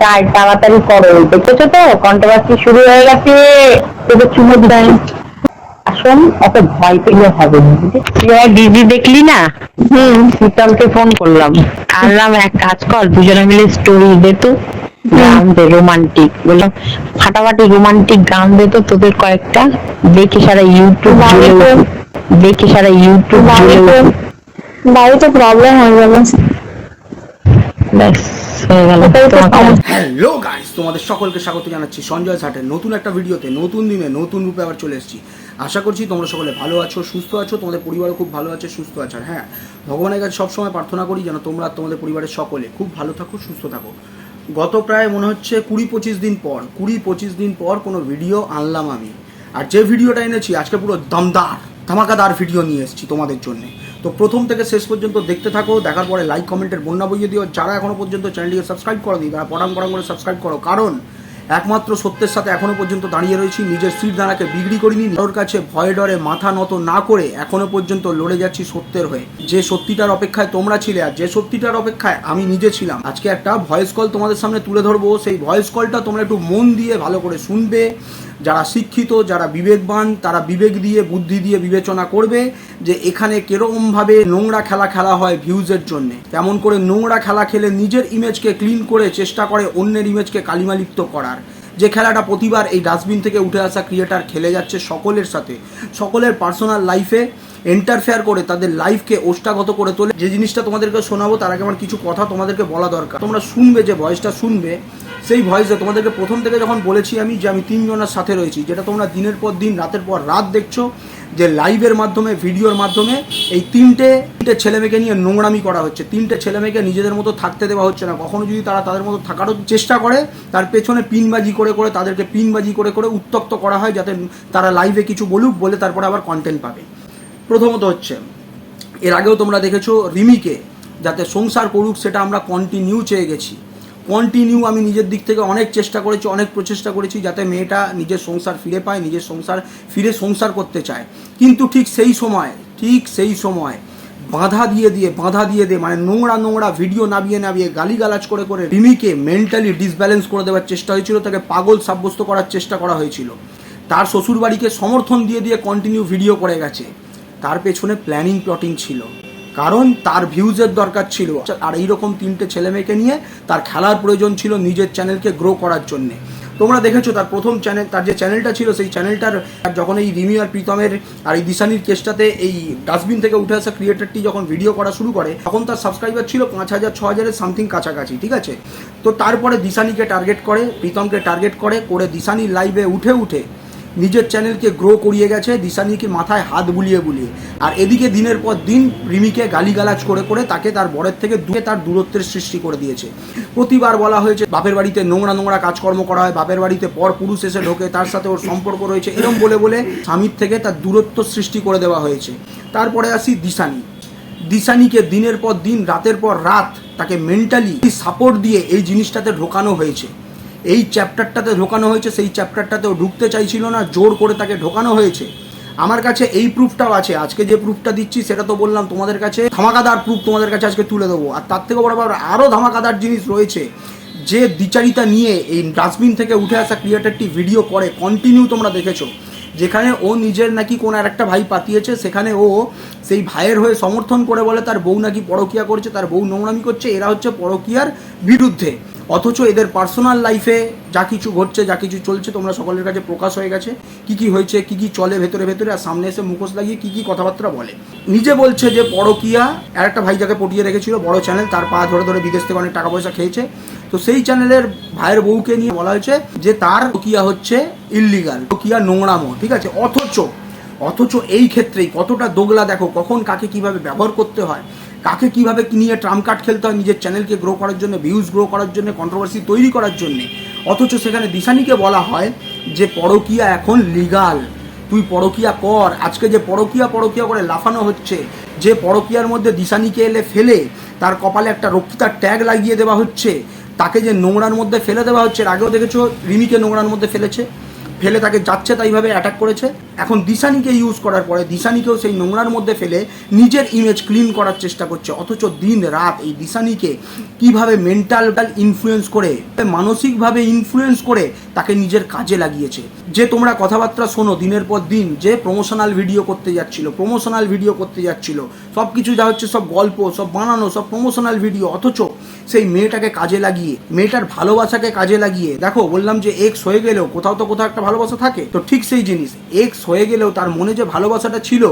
চাই তাড়াতাড়ি করো। দেখেছ তো? কন্ট্রোভার্সি শুরু হয়ে গেছে। তোকে চুমো দিই আসুন অত ভয় পেলে হবে দিদি দেখলি না? হুম শীতলকে ফোন করলাম। আনলাম এক কাজ কর দুজনে মিলে স্টোরি দে তো। গান দে রোমান্টিক বললাম ফাটাফাটি রোমান্টিক গান দে তো তোদের কয়েকটা। দেখে সারা ইউটিউব দেখে সারা ইউটিউব বাড়িতে প্রবলেম হয়ে গেল ব্যাস। হয়ে গেল। হ্যালো গাইস তোমাদের সকলকে স্বাগত জানাচ্ছি সঞ্জয় সাটের নতুন একটা ভিডিওতে নতুন দিনে নতুন রূপে আবার চলে এসেছি। আশা করছি তোমরা সকলে ভালো আছো সুস্থ আছো তোমাদের পরিবারও খুব ভালো আছে সুস্থ আছে। আর হ্যাঁ ভগবানের কাছে সবসময় প্রার্থনা করি যেন তোমরা আর তোমাদের পরিবারের সকলে খুব ভালো থাকো সুস্থ থাকো। গত প্রায় মনে হচ্ছে কুড়ি পঁচিশ দিন পর কুড়ি পঁচিশ দিন পর কোনো ভিডিও আনলাম আমি। আর যে ভিডিওটা এনেছি আজকে পুরো দমদার ধামাকাদার ভিডিও নিয়ে এসেছি তোমাদের জন্য। তো প্রথম থেকে শেষ পর্যন্ত দেখতে থাকো, দেখার পরে লাইক কমেন্টের বন্যা বইয়ে দিও। যারা এখনও পর্যন্ত চ্যানেলটিকে সাবস্ক্রাইব করো নি তারা পটাম পটাম করে সাবস্ক্রাইব করো। কারণ একমাত্র সত্যের সাথে এখনও পর্যন্ত দাঁড়িয়ে রয়েছি, নিজের সিট দাঁড়াকে বিক্রি করিনি, কারোর কাছে ভয়ে ডরে মাথা নত না করে এখনও পর্যন্ত লড়ে যাচ্ছি সত্যের হয়ে। যে সত্যিটার অপেক্ষায় তোমরা ছিলে আর যে সত্যিটার অপেক্ষায় আমি নিজে ছিলাম। আজকে একটা ভয়েস কল তোমাদের সামনে তুলে ধরবো। সেই ভয়েস কলটা তোমরা একটু মন দিয়ে ভালো করে শুনবে। যারা শিক্ষিত, যারা বিবেকবান, তারা বিবেক দিয়ে, বুদ্ধি দিয়ে বিবেচনা করবে যে এখানে কেরকমভাবে নোংরা খেলা খেলা হয় ভিউজের জন্য। তেমন করে নোংরা খেলা খেলে নিজের ইমেজকে ক্লিন করে চেষ্টা করে অন্যের ইমেজকে কালিমালিপ্ত করার। যে খেলাটা প্রতিবার এই ডাস্টবিন থেকে উঠে আসা ক্রিয়েটার খেলে যাচ্ছে সকলের সাথে। সকলের পার্সোনাল লাইফে এন্টারফেয়ার করে তাদের লাইফকে ওষ্ঠাগত করে তোলে। যে জিনিসটা তোমাদেরকে শোনাবো, তার আগে আমার কিছু কথা তোমাদেরকে বলা দরকার। তোমরা শুনবে যে ভয়েসটা শুনবে, সেই ভয়েসে তোমাদেরকে প্রথম থেকে যখন বলেছি আমি যে আমি তিনজনের সাথে রয়েছি, যেটা তোমরা দিনের পর দিন, রাতের পর রাত দেখছ, যে লাইভের মাধ্যমে ভিডিওর মাধ্যমে এই তিনটে তিনটে ছেলেমেয়েকে নিয়ে নোংরামি করা হচ্ছে। তিনটে ছেলেমেয়েকে নিজেদের মতো থাকতে দেওয়া হচ্ছে না। কখনো যদি তারা তাদের মতো থাকারও চেষ্টা করে, তার পেছনে পিনবাজি করে করে তাদেরকে পিনবাজি করে করে উত্তক্ত করা হয়, যাতে তারা লাইভে কিছু বলুক, বলে তারপরে আবার কন্টেন্ট পাবে। প্রথমত হচ্ছে, এর আগেও তোমরা দেখেছ রিমিকে, যাতে সংসার করুক সেটা আমরা কন্টিনিউ চেয়ে গেছি। কন্টিনিউ আমি নিজের দিক থেকে অনেক চেষ্টা করেছি, অনেক প্রচেষ্টা করেছি যাতে মেয়েটা নিজের সংসার ফিরে পায়, নিজের সংসার ফিরে সংসার করতে চায়। কিন্তু ঠিক সেই সময়, ঠিক সেই সময় বাধা দিয়ে দিয়ে, বাধা দিয়ে দিয়ে মানে নোংরা নোংরা ভিডিও নাবিয়ে নাবিয়ে গালিগালাজ করে করে রিমিকে মেন্টালি ডিসব্যালেন্স করে দেওয়ার চেষ্টা হয়েছিল, তাকে পাগল সাব্যস্ত করার চেষ্টা করা হয়েছিল। তার শ্বশুরবাড়িকে সমর্থন দিয়ে দিয়ে কন্টিনিউ ভিডিও করে গেছে। তার পেছনে প্ল্যানিং প্লটিং ছিল। কারণ তার ভিউজের দরকার ছিল। আর এইরকম তিনটে ছেলে মেয়েকে নিয়ে তার খেলার প্রয়োজন ছিল নিজের চ্যানেলকে গ্রো করার জন্যে। তোমরা দেখেছ তার প্রথম চ্যানেল তার যে চ্যানেলটা ছিল, সেই চ্যানেলটার যখন এই রিমি আর প্রীতমের আর এই দিশানির কেসটাতে এই ডাস্টবিন থেকে উঠে আসা ক্রিয়েটারটি যখন ভিডিও করা শুরু করে, তখন তার সাবস্ক্রাইবার ছিল পাঁচ হাজার, ছ হাজারের সামথিং কাছাকাছি, ঠিক আছে? তো তারপরে দিশানিকে টার্গেট করে, প্রীতমকে টার্গেট করে করে দিশানির লাইভে উঠে উঠে নিজের চ্যানেলকে গ্রো করিয়ে গেছে, দিশানিকে মাথায় হাত বুলিয়ে বুলিয়ে। আর এদিকে দিনের পর দিন রিমিকে গালিগালাজ করে করে তাকে তার বরের থেকে দূরে তার দূরত্বের সৃষ্টি করে দিয়েছে। প্রতিবার বলা হয়েছে, বাপের বাড়িতে নোংরা নোংরা কাজকর্ম করা হয়, বাপের বাড়িতে পর পুরুষ এসে ঢোকে, তার সাথে ওর সম্পর্ক রয়েছে, এরম বলে বলে স্বামীর থেকে তার দূরত্ব সৃষ্টি করে দেওয়া হয়েছে। তারপরে আসি দিশানি। দিশানিকে দিনের পর দিন, রাতের পর রাত তাকে মেন্টালি সাপোর্ট দিয়ে এই জিনিসটাতে ঢোকানো হয়েছে। এই চ্যাপ্টারটাতে ঢোকানো হয়েছে, সেই চ্যাপ্টারটাতেও ঢুকতে চাইছিল না, জোর করে তাকে ঢোকানো হয়েছে। আমার কাছে এই প্রুফটাও আছে, আজকে যে প্রুফটা দিচ্ছি সেটা তো বললাম তোমাদের কাছে। ধামাকাদার প্রুফ তোমাদের কাছে আজকে তুলে দেবো। আর তার থেকে বড় আরও ধামাকাদার জিনিস রয়েছে। যে দ্বিচারিতা নিয়ে এই ডাস্টবিন থেকে উঠে আসা ক্রিয়েটারটি ভিডিও করে কন্টিনিউ তোমরা দেখেছ। যেখানে ও নিজের নাকি কোন আর একটা ভাই পাতিয়েছে, সেখানে ও সেই ভাইয়ের হয়ে সমর্থন করে বলে তার বউ নাকি পরকিয়া করছে, তার বউ নোংরামি করছে, এরা হচ্ছে পরকিয়ার বিরুদ্ধে। অথচ এদের পার্সোনাল লাইফে যা কিছু ঘটছে, যা কিছু চলছে, তোমরা সকলের কাছে প্রকাশ হয়ে গেছে। কি কি হয়েছে, কি কি চলে ভেতরে ভেতরে, আর সামনে এসে মুখোশ লাগিয়ে কি কি কথাবার্তা বলে। নিজে বলছে যে পরকিয়া আর একটা ভাই যাকে পটিয়ে রেখেছিল, বড় চ্যানেল তার পা ধরে ধরে বিদেশ থেকে অনেক টাকা পয়সা খেয়েছে। তো সেই চ্যানেলের ভাইয়ের বউকে নিয়ে বলা হয়েছে যে, তার কিয়া হচ্ছে ইল্লিগাল কিয়া নোংরামো ঠিক আছে? অথচ অথচ এই ক্ষেত্রেই কতটা দোগলা দেখো, কখন কাকে কীভাবে ব্যবহার করতে হয়। কাকে কীভাবে নিয়ে ট্রাম কার্ড খেলতে হয়, নিজের চ্যানেলকে গ্রো করার জন্য ভিউজ গ্রো করার জন্য কন্ট্রোভার্সি তৈরি করার জন্য। অথচ সেখানে দিশানিকে বলা হয় যে, পরকিয়া এখন লিগাল তুই পরকিয়া কর। আজকে যে পরকিয়া পরকিয়া করে লাফানো হচ্ছে, যে পরকিয়ার মধ্যে দিশানিকে এলে ফেলে, তার কপালে একটা রক্ষিতার ট্যাগ লাগিয়ে দেওয়া হচ্ছে, তাকে যে নোংরার মধ্যে ফেলে দেওয়া হচ্ছে আগেও দেখেছ রিমিকে নোংরার মধ্যে ফেলেছে? ফেলে তাকে যাচ্ছে তাইভাবে অ্যাটাক করেছে। এখন দিশানিকে ইউজ করার পরে দিশানিকেও সেই নোংরার মধ্যে ফেলে নিজের ইমেজ ক্লিন করার চেষ্টা করছে। অথচ দিন রাত এই দিশানিকে কীভাবে মেন্টাল ইনফ্লুয়েন্স করে, মানসিকভাবে ইনফ্লুয়েন্স করে তাকে নিজের কাজে লাগিয়েছে। যে তোমরা কথাবার্তা শোনো দিনের পর দিন, যে প্রমোশনাল ভিডিও করতে যাচ্ছিল প্রমোশনাল ভিডিও করতে যাচ্ছিল সব কিছু যা হচ্ছে সব গল্প, সব বানানো, সব প্রমোশনাল ভিডিও অথচ সেই মেয়েটাকে কাজে লাগিয়ে, মেয়েটার ভালোবাসাকে কাজে লাগিয়ে, দেখো বললাম যে এক্স হয়ে গেলেও কোথাও তো কোথাও একটা ভালোবাসা থাকে, তো ঠিক সেই জিনিস এক্স হয়ে গেলেও তার মনে যে ভালোবাসাটা ছিল,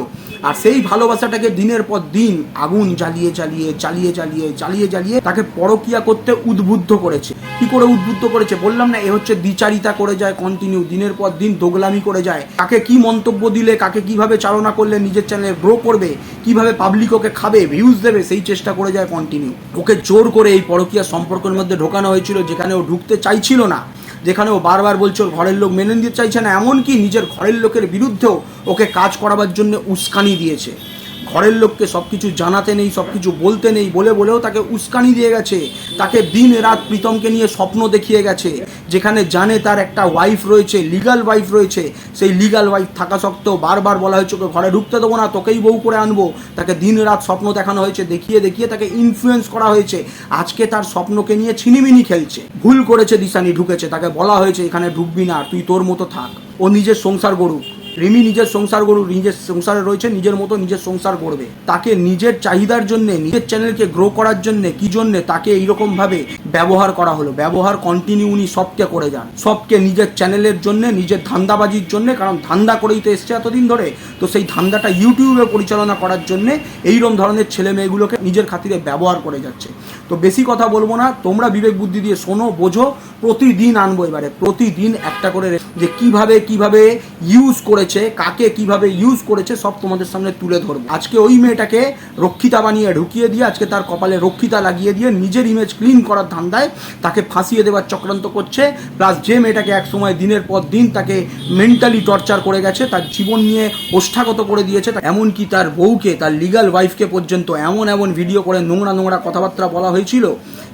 আর সেই ভালোবাসাটাকে দিনের পর দিন আগুন জ্বালিয়ে জ্বালিয়ে জ্বালিয়ে জ্বালিয়ে জ্বালিয়ে জ্বালিয়ে তাকে পরকিয়া করতে উদ্বুদ্ধ করেছে। কি করে উদ্বুদ্ধ করেছে? বললাম না, এ হচ্ছে দ্বিচারিতা করে যায় কন্টিনিউ দিনের পর দিন দোগলামি করে যায়। কাকে কি মন্তব্য দিলে, কাকে কীভাবে চালনা করলে নিজের চ্যানেলে গ্রো করবে, কীভাবে পাবলিক ওকে খাবে ভিউজ দেবে, সেই চেষ্টা করে যায় কন্টিনিউ ওকে জোর করে এই পরকীয়া সম্পর্কের মধ্যে ঢোকানো হয়েছিল, যেখানে ও ঢুকতে চাইছিল না। যেখানে ও বারবার বলছে, ওর ঘরের লোক মেনে নিতে চাইছে না। এমনকি নিজের ঘরের লোকের বিরুদ্ধেও ওকে কাজ করাবার জন্য উস্কানি দিয়েছে। ঘরের লোককে সব কিছু জানাতে নেই সব কিছু বলতে নেই, বলে বলেও তাকে উস্কানি দিয়ে গেছে। তাকে দিন রাত প্রীতমকে নিয়ে স্বপ্ন দেখিয়ে গেছে। যেখানে জানে তার একটা ওয়াইফ রয়েছে লিগাল ওয়াইফ রয়েছে। সেই লিগাল ওয়াইফ থাকা সত্ত্বেও বারবার বলা হয়েছে, ওকে ঘরে ঢুকতে দেবো না, তোকেই বউ করে আনব। তাকে দিন রাত স্বপ্ন দেখানো হয়েছে, দেখিয়ে দেখিয়ে তাকে ইনফ্লুয়েন্স করা হয়েছে। আজকে তার স্বপ্নকে নিয়ে ছিনিমিনি খেলছে। ভুল করেছে দিশানি, ঢুকেছে। তাকে বলা হয়েছে, এখানে ঢুকবি না তুই তোর মতো থাক। ও নিজের সংসার গড়ুক। রিমি নিজের সংসার গড়ুক, নিজের সংসারে রয়েছে, নিজের মতো নিজের সংসার করবে তাকে নিজের চাহিদার জন্য, নিজের চ্যানেলকে গ্রো করার জন্য, কি জন্য তাকে এইরকম ভাবে ব্যবহার করা হলো। ব্যবহার কন্টিনিউ উনি সবকে করে যান। সবকে নিজের চ্যানেলের জন্য, নিজের ধান্দাবাজির জন্য, কারণ ধান্দা করেই তো এসছে এতদিন ধরে। তো সেই ধান্দাটা ইউটিউবে পরিচালনা করার জন্য এইরকম ধরনের ছেলে মেয়েগুলোকে নিজের খাতিরে ব্যবহার করে যাচ্ছে। তো বেশি কথা বলব না, তোমরা বিবেক বুদ্ধি দিয়ে শোনো, বোঝো, প্রতিদিন আনব এবারে, প্রতিদিন একটা করে যে কীভাবে কীভাবে ইউজ করেছে, কাকে কীভাবে ইউজ করেছে, সব তোমাদের সামনে তুলে ধরবো। আজকে ওই মেয়েটাকে রক্ষিতা বানিয়ে ঢুকিয়ে দিয়ে, আজকে তার কপালে রক্ষিতা লাগিয়ে দিয়ে নিজের ইমেজ ক্লিন করার ধান্দায় তাকে ফাঁসিয়ে দেওয়ার চক্রান্ত করছে। প্লাস যে মেয়েটাকে এক সময় দিনের পর দিন তাকে মেন্টালি টর্চার করে গেছে, তার জীবন নিয়ে ওষ্ঠাগত করে দিয়েছে এমনকি তার বউকে, তার লিগাল ওয়াইফকে পর্যন্ত এমন এমন ভিডিও করে নোংরা নোংরা কথাবার্তা বলা হয়েছিল,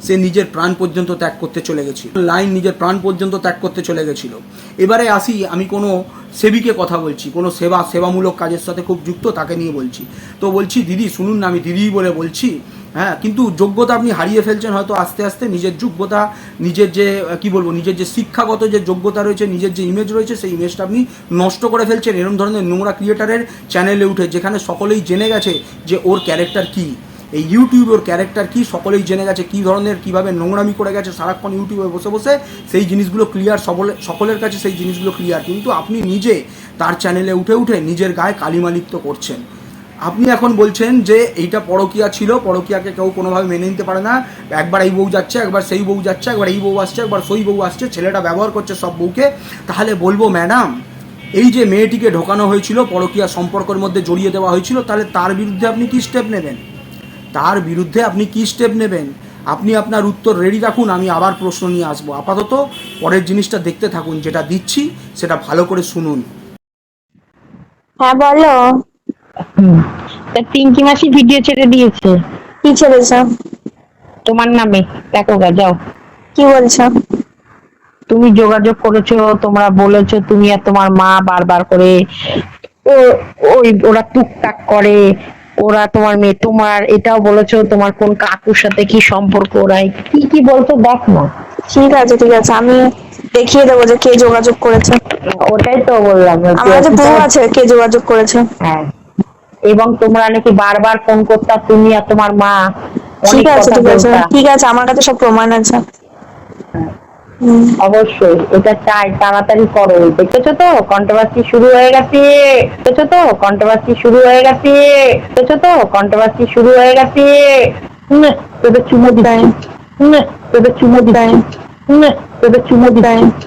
সে নিজের প্রাণ পর্যন্ত ত্যাগ করতে চলে গেছিল। লাইন নিজের প্রাণ পর্যন্ত ত্যাগ করতে চলে গেছিল। এবারে আসি, আমি কোনো সেবিকে কথা বলছি, কোনো সেবা, সেবামূলক কাজের সাথে খুব যুক্ত, তাকে নিয়ে বলছি। তো বলছি, দিদি, শুনুন না, আমি দিদি বলে বলছি হ্যাঁ কিন্তু যোগ্যতা আপনি হারিয়ে ফেলছেন হয়তো আস্তে আস্তে, নিজের যোগ্যতা, নিজের যে, কি বলব, নিজের যে শিক্ষাগত যে যোগ্যতা রয়েছে, নিজের যে ইমেজ রয়েছে, সেই ইমেজটা আপনি নষ্ট করে ফেলছেন। এরকম ধরনের নোংরা ক্রিয়েটারের চ্যানেলে উঠে, যেখানে সকলেই জেনে গেছে যে ওর ক্যারেক্টার কী। এই ইউটিউব ওর ক্যারেক্টার কি, সকলেই জেনে গেছে কি ধরনের, কীভাবে নোংরামি করে গেছে, সারাক্ষণ ইউটিউবে বসে বসে সেই জিনিসগুলো ক্লিয়ার সকলে সকলের কাছে সেই জিনিসগুলো ক্লিয়ার কিন্তু আপনি নিজে তার চ্যানেলে উঠে উঠে নিজের গায়ে কালিমালিপ্ত করছেন। আপনি এখন বলছেন যে এইটা পরকিয়া ছিল, পরকিয়াকে কেউ কোনোভাবে মেনে নিতে পারে না। একবার এই বউ যাচ্ছে, একবার সেই বউ যাচ্ছে, একবার এই বউ আসছে, একবার সেই বউ আসছে, ছেলেটা ব্যবহার করছে সব বউকে। তাহলে বলব, ম্যাডাম, এই যে মেয়েটিকে ঢোকানো হয়েছিল, পরকিয়া সম্পর্কের মধ্যে জড়িয়ে দেওয়া হয়েছিল, তাহলে তার বিরুদ্ধে আপনি কি স্টেপ নেবেন? তার বিরুদ্ধে আপনি কি স্টেপ নেবেন? আপনি আপনার উত্তর রেডি রাখুন আমি আবার প্রশ্ন নিয়ে আসব। আপাতত পরের জিনিসটা দেখতে থাকুন যেটা দিচ্ছি সেটা ভালো করে শুনুন। হ্যাঁ বলো। পিঙ্কি মাসি ভিডিও ছেড়ে দিয়েছে। কি ছেড়েছ? তোমার নামে। দেখো গা যাও। কি বলছো? তুমি যোগাযোগ করেছ তোমরা বলেছ তুমি আর তোমার মা বারবার করে ও ওই ওরা টুকটাক করে। ওরা তোমার মেয়ে তোমার এটাও বলেছ তোমার কোন কাকুর সাথে কি সম্পর্ক ওরাই কি কি বলতো দেখ না। ঠিক আছে ঠিক আছে আমি দেখিয়ে দেবো যে কে যোগাযোগ করেছে। ওটাই তো বললাম আছে কে যোগাযোগ করেছে। হ্যাঁ এবং তোমরা নাকি বারবার ফোন করতা তুমি আর তোমার মা ঠিক আছে ঠিক আছে ঠিক আছে আমার কাছে সব প্রমাণ আছে। হ্যাঁ। অবশ্যই এটা চাই তাড়াতাড়ি করো। দেখেছ তো কন্ট্রোভার্সি শুরু হয়ে গেছে দেখেছ তো কন্ট্রোভার্সি শুরু হয়ে গেছে দেখেছ তো কন্ট্রোভার্সি শুরু হয়ে গেছে। তোদের চুমো দিচ্ছি। তোদের চুমো দিচ্ছি। তোদের চুমো দিচ্ছি।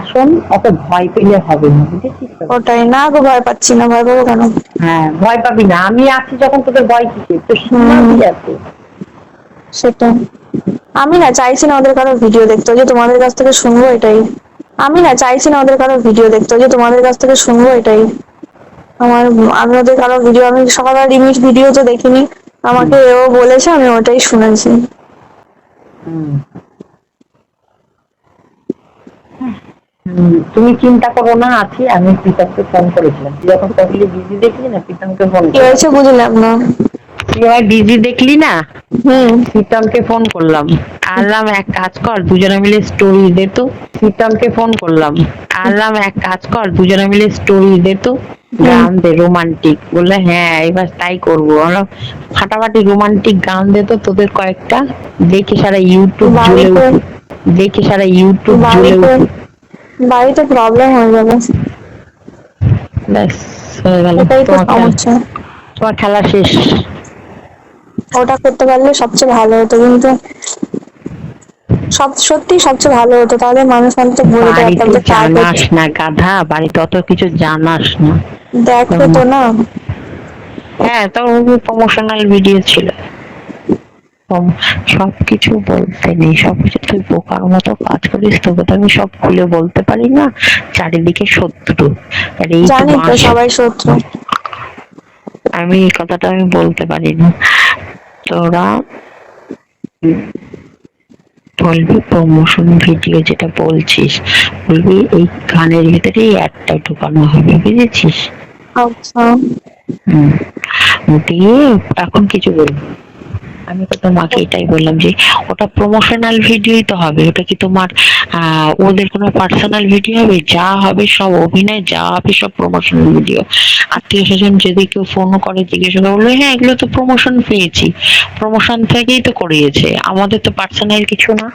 আসুন অত ভয় পেলে হবে না বুঝেছিস ওটাই না গো ভয় পাচ্ছি না ভয় পাবো কেন? হ্যাঁ ভয় পাবি না। আমি আছি যখন তোদের ভয় কিসে তো সীমা আছে? সেটা আমি না চাইছি না ওদের কারও ভিডিও দেখতে যে তোমাদের কাছ থেকে শুনব এটাই। আমি না চাইছি না ওদের কারও ভিডিও দেখতে যে তোমাদের কাছ থেকে শুনব এটাই। আমার আমি ওদের কারও ভিডিও আমি সকালবেলা রিমিট ভিডিও তো দেখিনি। আমাকে ও বলেছে আমি ওটাই শুনেছি। তুমি চিন্তা করো না আছি আমি প্রীতমকে ফোন করেছিলাম। তুই যখন বিজি দেখলি না? প্রীতমকে ফোন কি হয়েছে বুঝলাম না। তুই আমার বিজি দেখলি না? হুম। প্রীতমকে ফোন করলাম। এক কাজ কর দুজনে মিলে স্টোরি দে তো। প্রীতমকে ফোন করলাম। এক কাজ কর দুজনে মিলে স্টোরি দে তো। গান দে রোমান্টিক বললে হ্যাঁ এবার তাই করব। আমরা ফাটাফাটি রোমান্টিক গান দে তো তোদের কয়েকটা। দেখে সারা ইউটিউব দেখে সারা ইউটিউব বাড়িতে প্রবলেম হয়ে যাবে। ব্যাস হয়ে গেল। তোমার খেলা শেষ। ওটা করতে পারলে সবচেয়ে ভালো হতো কিন্তু সব সত্যি সবচেয়ে ভালো হতো। তাহলে মানুষ অন্তত বলে যে জানাস না গাধা বাড়িতে অত কিছু জানাস না। দেখো তো না। হ্যাঁ তখন প্রমোশনাল ভিডিও ছিল। সব কিছু বলতে নেই সবকিছু তুই বোকার মতো কাজ করিস তোকে তো আমি সব খুলে বলতে পারি না। চারিদিকে শত্রু। তো জানি তো সবাই শত্রু। আমি এই কথাটা আমি বলতে পারি না। তোরা বলবি প্রমোশন ভিডিও যেটা বলছিস বলবি এই গানের ভিতরে একটা ঢুকানো হবে বুঝেছিস? আচ্ছা। হুম। দিয়ে এখন কিছু বলব। আমি তো তোমাকে এটাই বললাম যে, ওটা প্রমোশনাল ভিডিওই তো হবে। ওটা কি তোমার ওদের কোনো পার্সোনাল ভিডিও হবে? যা হবে সব অভিনয়, যা হবে সব প্রমোশনাল ভিডিও আত্মীয় স্বজন যদি কেউ ফোন করে, জিজ্ঞাসা করে বলল হ্যাঁ এগুলো তো প্রমোশন পেয়েছি। প্রমোশন থেকেই তো করিয়েছে। আমাদের তো পার্সোনাল কিছু না।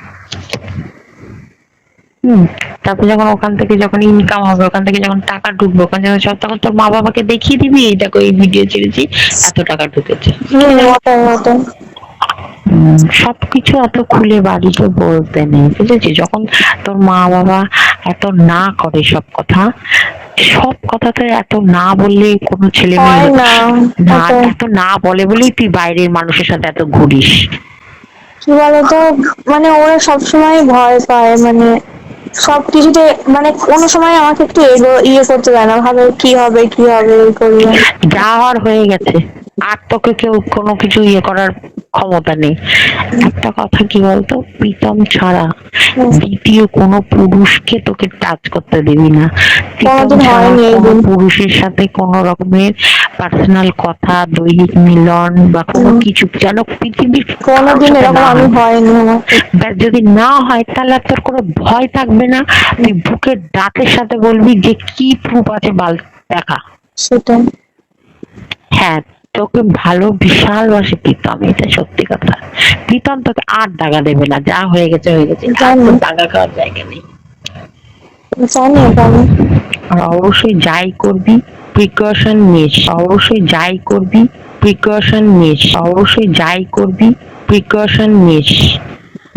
হুম, তারপর যখন ওখান থেকে যখন ইনকাম হবে, ওখান থেকে যখন টাকা ঢুকবে সব তখন তোর মা বাবাকে দেখিয়ে দিবি, এই দেখো, এই ভিডিও ছেড়েছি, এত টাকা ঢুকেছে হম ওটাই ওটাই উম, সবকিছু এত খুলে বাড়িতে বলতে নেই বুঝেছিস? যখন তোর মা বাবা এত না করে সব কথা সব কথাতে এত না বললে কোনো ছেলে মেয়ে না এত না বলে বলেই তুই বাইরের মানুষের সাথে এত ঘুরিস। কি বলতো? মানে ওরা সবসময় ভয় পায় মানে সব কিছুতে মানে কোনো সময় আমাকে একটু এগো ইয়ে করতে দেয় না ভাবে কি হবে কি হবে করবে। যা হওয়ার হয়ে গেছে। আর তোকে কেউ কোনো কিছু ইয়ে করার ক্ষমতা নেই। একটা কথা কি বলতো? প্রীতম ছাড়া। দ্বিতীয় কোনো পুরুষকে তোকে টাচ করতে দিবি না। পুরুষের সাথে কোন রকমের পার্সোনাল কথা দৈহিক মিলন বা কোনো কিছু যেন পৃথিবীর কোনোদিন এরকম আমি হয়। হয়নি যদি না হয় তাহলে আর তোর কোনো ভয় থাকবে না। তুই বুকের দাঁতের সাথে বলবি যে কি প্রুফ আছে বাল দেখা। সেটাই। হ্যাঁ তোকে ভালো বিশাল বিশালবাসে প্রীতম এটা সত্যি কথা। প্রীতম তোকে আর দাগা দেবে না যা হয়ে গেছে হয়ে গেছে দাগা খাওয়ার জায়গা নেই। আর অবশ্যই যাই করবি প্রিকশন নিস। অবশ্যই যাই করবি প্রিকশন নিস। অবশ্যই যাই করবি প্রিকশন নিস।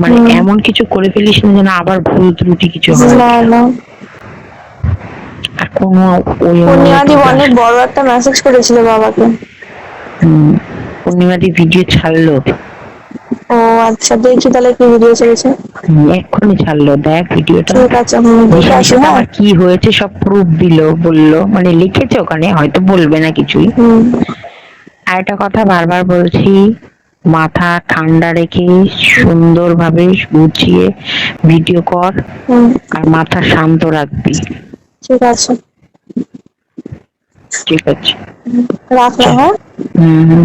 মানে এমন কিছু করে ফেলিস না যেন আবার ভুল ত্রুটি কিছু হয় আর কোনো ওই অনেক বড় একটা মেসেজ করেছিল বাবাকে। পূর্ণিমাদি ভিডিও ছাড়লো। ও আচ্ছা দেখি তাহলে কি ভিডিও চলেছে। এক্ষুনি ছাড়লো দেখ ভিডিওটা ঠিক আছে হুম দেখে আসি বিষয়টা হ্যাঁ কি হয়েছে সব প্রুফ দিল বলল মানে লিখেছে ওখানে হয়তো বলবে না কিছুই। আর একটা কথা বারবার বলছি মাথা ঠান্ডা রেখে সুন্দরভাবে গুছিয়ে ভিডিও কর আর মাথা শান্ত রাখবি। ঠিক আছে। ঠিক আছে রাখলাম হ্যাঁ হুম হুম